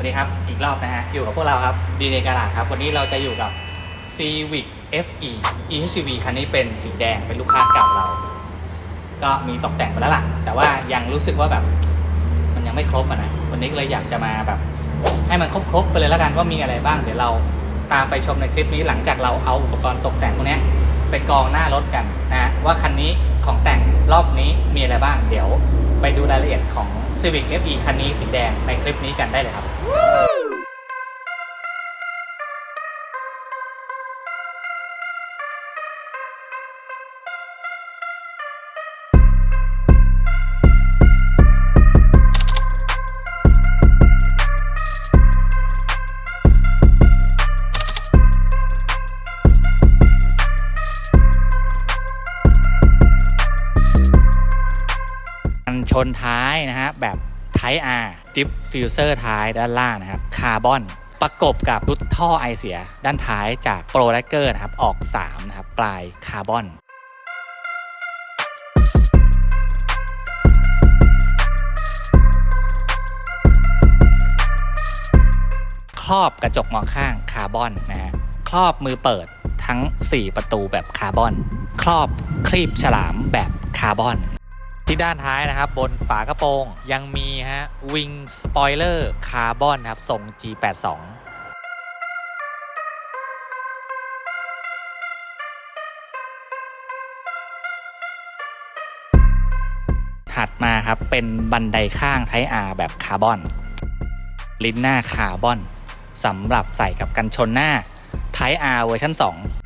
วัสดีครับ อีกรอบนะฮะ อยู่กับพวกเราครับ ดีในกาลาดครับ วันนี้เราจะอยู่กับ Civic FE EHV คันนี้เป็นสีแดง เป็นลูกค้าเก่าเรา ก็มีตกแต่งไปแล้วล่ะ แต่ว่ายังรู้สึกว่าแบบ มันยังไม่ครบอะนะ วันนี้ก็เลยอยากจะมาแบบ ให้มันครบๆไปเลยแล้วกันว่ามีอะไรบ้าง เดี๋ยวเราตามไปชมในคลิปนี้หลังจากเราเอาอุปกรณ์ตกแต่งพวกนี้ยไปกองหน้ารถกันนะฮะว่าคันนี้ของแต่งรอบนี้มีอะไรบ้าง เดี๋ยว ไปดูรายละเอียดของ Civic FE คันนี้สีแดงในคลิปนี้กันได้เลยครับ ชนท้ายนะฮะแบบ Type R Diffuser ท้ายด้านล่างนะครับคาร์บอนประกบกับรุดท่อไอเสีย ด้านท้ายจาก Pro l a g g e r นะครับออก3นะครับปลายคาร์บอนครอบกระจกมองข้างคาร์บอนนะฮะครอบมือเปิดทั้ง 4 ประตูแบบคาร์บอน ครอบคลีบฉลามแบบคาร์บอน ที่ด้านท้ายนะครับบนฝากระโปรงยังมีฮะวิงสปอยเลอร์คาร์บอนครับทรง G82 ถัดมาครับเป็นบันไดข้างไทอาแบบคาร์บอน ลิ้นหน้าคาร์บอนสำหรับใส่กับกันชนหน้าไทอาเวอร์ชัน2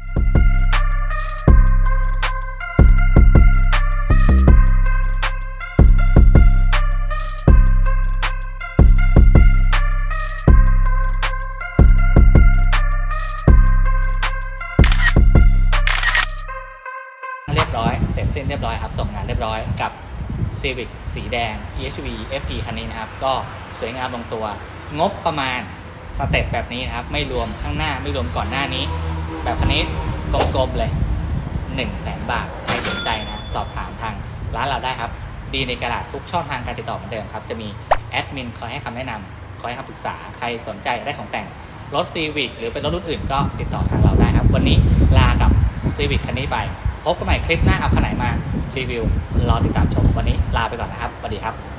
บร้อย เสร็จสิ้นเรียบร้อยครับ ส่งงานเรียบร้อยกับ Civic สีแดง EHV FE คันนี้นะครับ ก็สวยงามลงตัว งบประมาณสเต็ปแบบนี้นะครับ ไม่รวมข้างหน้าไม่รวมก่อนหน้านี้ แบบคันนี้กลมๆเลย1 0 0 0 0แสนบาท ใครสนใจนะ สอบถามทางร้านเราได้ครับ ดีในกระดาษทุกช่องทางการติดต่อเหมือนเดิมครับ จะมีแอดมินคอยให้คำแนะนำคอยให้คำปรึกษา ใครสนใจได้ของแต่งรถ Civic หรือเป็นรถรุ่นอื่นก็ติดต่อทางเราได้ครับ วันนี้ลากับ Civic คันนี้ไป พบกันใหม่คลิปหน้าเอาขนาดมารีวิวรอติดตามชมวันนี้ลาไปก่อนนะครับสวัสดีครับ